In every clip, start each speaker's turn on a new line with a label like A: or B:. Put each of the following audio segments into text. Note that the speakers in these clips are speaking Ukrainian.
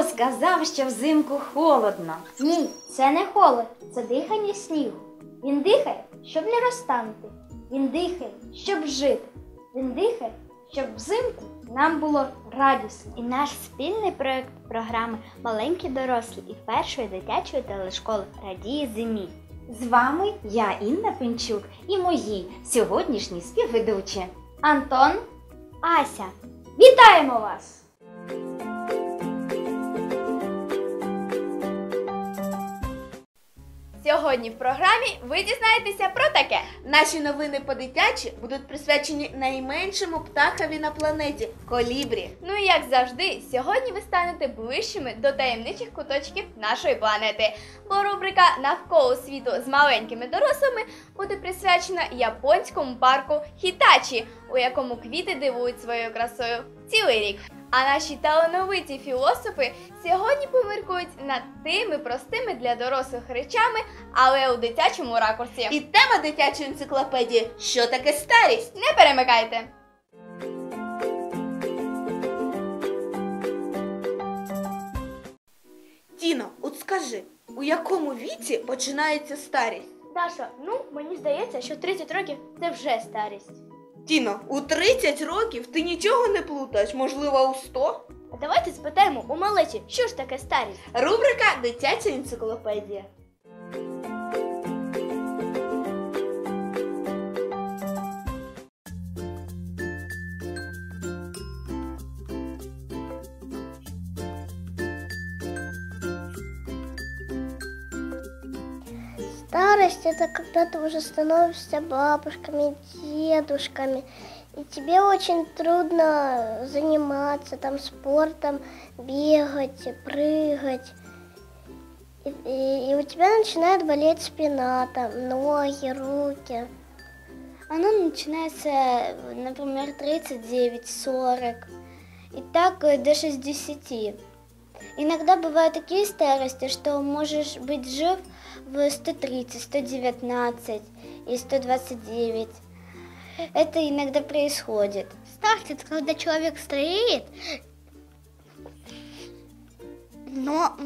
A: Хто сказав, що взимку холодно?
B: Ні, це не холод, це дихання снігу. Він дихає, щоб не розтанути. Він дихає, щоб жити. Він дихає, щоб взимку нам було радісно.
C: І наш спільний проект програми Маленькі дорослі і першої дитячої телешколи Радіє зимі.
A: З вами я, Інна Пинчук, і мої сьогоднішні співведучі.
B: Антон,
C: Ася,
B: вітаємо вас!
D: Сьогодні в програмі ви дізнаєтеся про таке.
E: Наші новини по дитячі будуть присвячені найменшому птахові на планеті колібрі.
D: Ну і як завжди, сьогодні ви станете ближчими до таємничих куточків нашої планети. Бо рубрика Навколо світу з маленькими дорослими буде присвячена японському парку Хітачі, у якому квіти дивують своєю красою цілий рік. А наші талановиті філософи сьогодні поміркують над тими простими для дорослих речами, але у дитячому ракурсі.
E: І тема дитячої енциклопедії що таке старість?
D: Не перемикайте!
E: Тіно, от скажи, у якому віці починається старість?
B: Даша, ну мені здається, що 30 років це вже старість.
E: Тіно, у 30 років ти нічого не плутаєш, можливо, у 100?
B: Давайте спитаємо у малечі, що ж таке старість?
E: Рубрика Дитяча енциклопедія.
F: Старость это когда ты уже становишься бабушками, дедушками, и тебе очень трудно заниматься там спортом, бегать, прыгать. И, и- и у тебя начинает болеть спина, там, ноги, руки.
C: Оно начинается, например, 39-40. И так э, до 60. Иногда бывают такие старости, что можешь быть жив в 130, 119 и 129. Это иногда происходит.
F: Это когда человек стареет, но,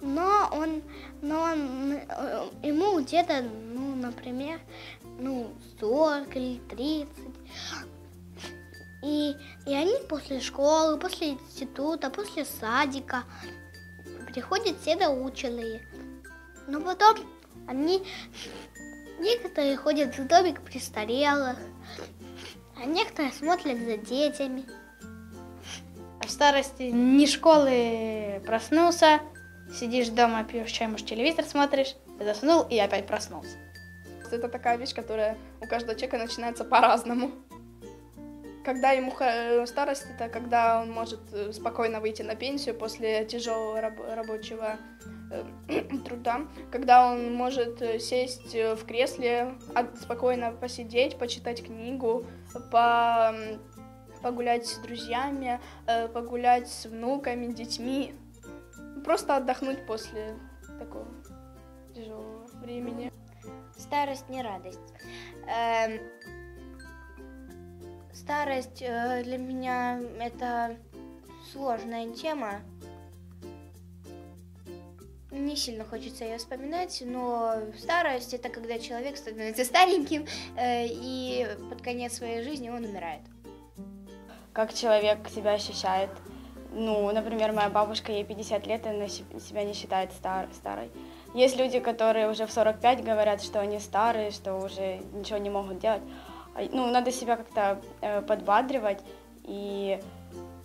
F: но он, но он, ему где-то, ну, например, ну, 40 или 30. И, и они после школы, после института, после садика приходят все доученные. Но потом они, некоторые ходят в домик престарелых, а некоторые смотрят за детьми.
G: А в старости ни школы проснулся, сидишь дома, пьешь чай, может, телевизор смотришь, заснул и опять проснулся.
H: Это такая вещь, которая у каждого человека начинается по-разному. Когда ему ха- старость, это когда он может э, спокойно выйти на пенсию после тяжелого раб- рабочего э, труда, когда он может э, сесть э, в кресле, от- спокойно посидеть, почитать книгу, по- погулять с друзьями, э, погулять с внуками, детьми, просто отдохнуть после такого тяжелого времени.
C: Старость не радость. Эм, Старость э, для меня это сложная тема. Не сильно хочется ее вспоминать, но старость это когда человек становится стареньким э, и под конец своей жизни он умирает.
G: Как человек себя ощущает. Ну, например, моя бабушка, ей 50 лет, и она се- себя не считает стар- старой. Есть люди, которые уже в 45 говорят, что они старые, что уже ничего не могут делать. А, Ну, надо себя как-то э, подбадривать. И,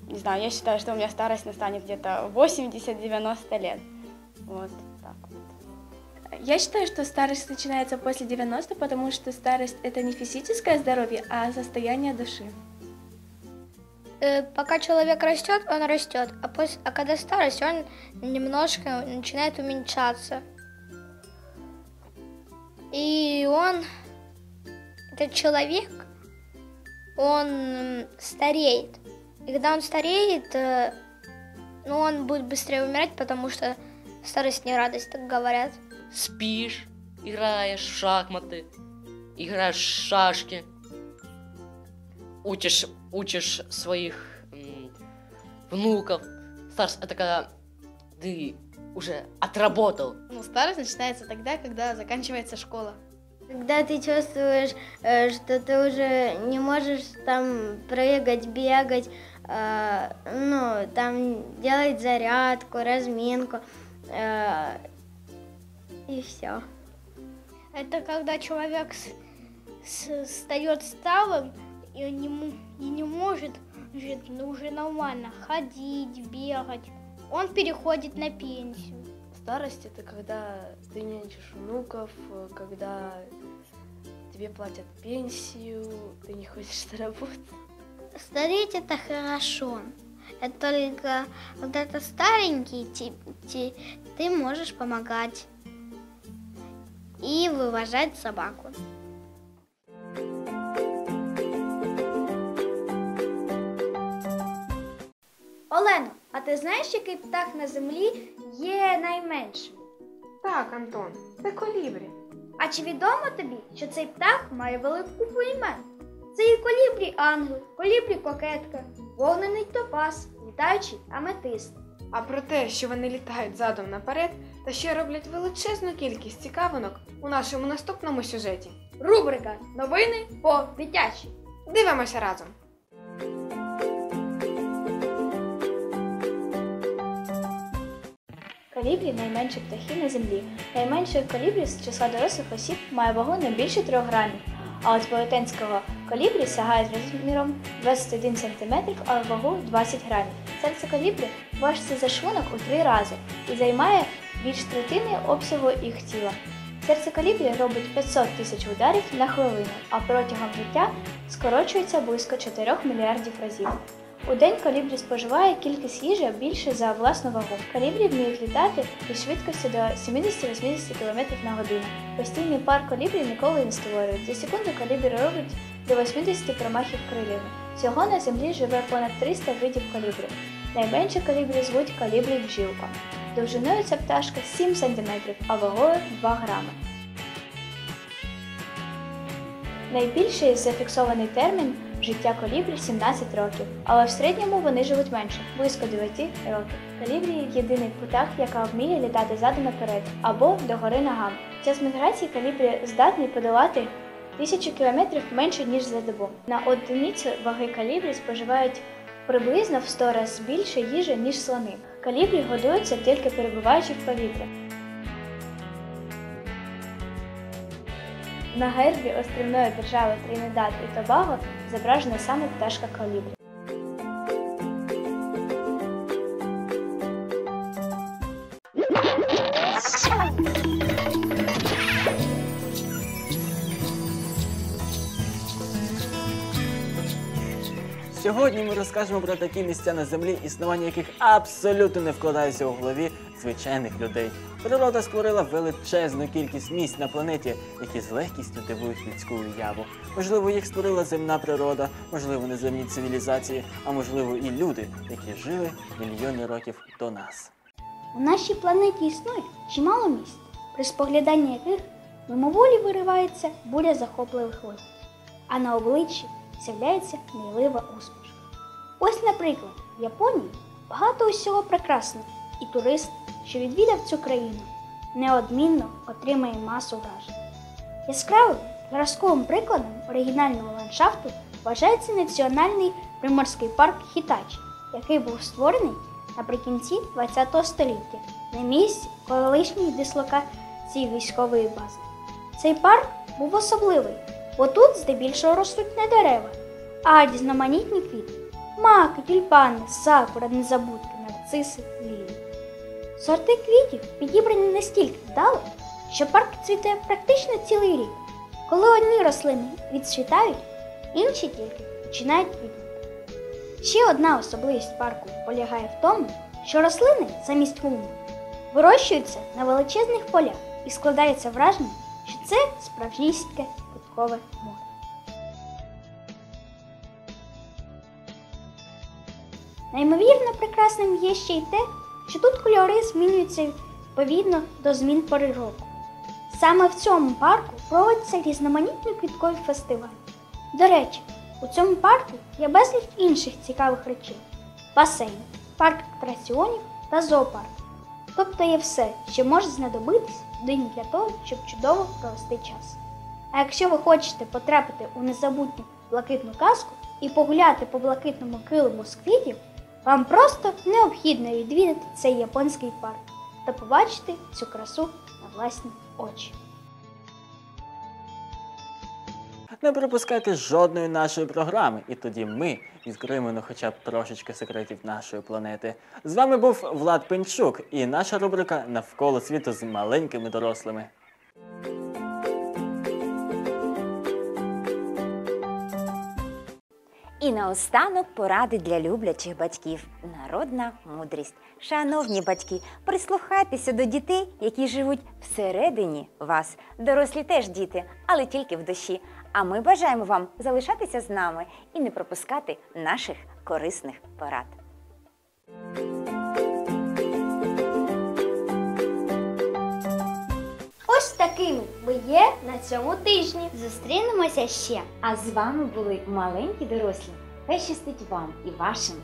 G: не знаю, я считаю, что у меня старость настанет где-то 80-90 лет. Вот так вот.
I: Я считаю, что старость начинается после 90, потому что старость это не физическое здоровье, а состояние души.
F: Э, пока человек растет, он растет, а, пос- а когда старость, он немножко начинает уменьшаться. И он, этот человек, он стареет. И когда он стареет, э, ну, он будет быстрее умирать, потому что старость не радость, так говорят.
J: спишь, играешь в шахматы, играешь в шашки, учишь, учишь своих м, внуков. Старость это когда ты уже отработал.
C: Ну, старость начинается тогда, когда заканчивается школа.
F: Когда ты чувствуешь, э, что ты уже не можешь там прыгать, бегать, э, ну, там делать зарядку, разминку, и все.
B: Это когда человек стает сталым и не, м- и не может жить, ну, уже нормально ходить, бегать. Он переходит на пенсию.
I: Старость это когда ты нянчишь внуков, э, когда тебе платят пенсию, ты не ходишь на работу.
F: Стареть это хорошо. Это только когда ты старенький, ти- ти- ты можешь помогать и вывожать собаку.
B: Олено, а ти знаєш, який птах на землі є найменшим?
K: Так, Антон, це колібрі.
B: А чи відомо тобі, що цей птах має велику купу імен? Це і колібрі ангел, колібрі кокетка, вогнений топаз, літаючий аметист.
K: А про те, що вони літають задом наперед та ще роблять величезну кількість цікавинок у нашому наступному сюжеті.
B: Рубрика Новини по дитячі.
K: Дивимося разом.
I: Колібрі найменші птахи на землі. Найменший колібрі з числа дорослих осіб має вагу не більше 3 грамів, а от велетенського колібрі сягає розміром 21 см, а вагу 20 грамів. Серце колібрі важче за шлунок у три рази і займає більш третини обсягу їх тіла. Серце калібрі робить 500 тисяч ударів на хвилину, а протягом життя скорочується близько 4 мільярдів разів. У день колібрі споживає кількість їжі більше за власну вагу. Колібрі вміють літати із швидкістю до 70-80 км на годину. Постійний пар колібрі ніколи не створюють. За секунду колібрі робить до 80 промахів крилами. Всього на землі живе понад 300 видів колібрів. Найменші колібрі звуть колібрі бджілка. Довжиною ця пташка 7 см, а вагою 2 грами. Найбільший зафіксований термін життя колібрі 17 років, але в середньому вони живуть менше, близько 9 років. Колібрі – єдиний птах, яка вміє літати задом наперед або догори ногами. Час міграції колібрі здатний подолати тисячу кілометрів менше, ніж за добу. На одиницю ваги колібрі споживають приблизно в 100 разів більше їжі, ніж слони. Колібрі годуються тільки перебуваючи в повітрі. На гербі острівної держави Тринідад і Тобаго зображена саме пташка колібрі.
L: Сьогодні ми розкажемо про такі місця на землі, існування яких абсолютно не вкладається у голові звичайних людей. Природа створила величезну кількість місць на планеті, які з легкістю дивують людську уяву. Можливо, їх створила земна природа, можливо, неземні цивілізації, а можливо і люди, які жили мільйони років до нас.
B: У нашій планеті існує чимало місць, при спогляданні яких мимоволі виривається буря захопливих видів, а на обличчі з'являється милива усмішка. Ось, наприклад, в Японії багато усього прекрасного, і турист, що відвідав цю країну, неодмінно отримає масу вражень. Яскравим зразковим прикладом оригінального ландшафту вважається національний приморський парк Хітачі, який був створений наприкінці ХХ століття на місці колишньої дислокації військової бази. Цей парк був особливий, бо тут здебільшого ростуть не дерева, а різноманітні квіти маки, тюльпани, сакура, незабудки, нарциси, лілії. Сорти квітів підібрані настільки вдало, що парк цвіте практично цілий рік. Коли одні рослини відцвітають, інші тільки починають квітнути. Ще одна особливість парку полягає в тому, що рослини замість клумб вирощуються на величезних полях і складається враження, що це справжнісіньке квіткове море. Неймовірно прекрасним є ще й те, що тут кольори змінюються відповідно до змін пори року. Саме в цьому парку проводяться різноманітні квіткові фестивалі. До речі, у цьому парку є безліч інших цікавих речей: басейн, парк атракціонів та зоопарк. Тобто є все, що може знадобитись людині для того, щоб чудово провести час. А якщо ви хочете потрапити у незабутню блакитну казку і погуляти по блакитному килиму з квітів, вам просто необхідно відвідати цей японський парк та побачити цю красу на власні очі.
L: Не пропускайте жодної нашої програми, і тоді ми відкриємо ну, хоча б трошечки секретів нашої планети. З вами був Влад Пенчук і наша рубрика Навколо світу з маленькими дорослими.
A: І наостанок поради для люблячих батьків. Народна мудрість. Шановні батьки, прислухайтеся до дітей, які живуть всередині вас. Дорослі теж діти, але тільки в душі. А ми бажаємо вам залишатися з нами і не пропускати наших корисних порад.
B: Такими ви є на цьому тижні.
A: Зустрінемося ще. А з вами були маленькі дорослі. Хай вам і вашим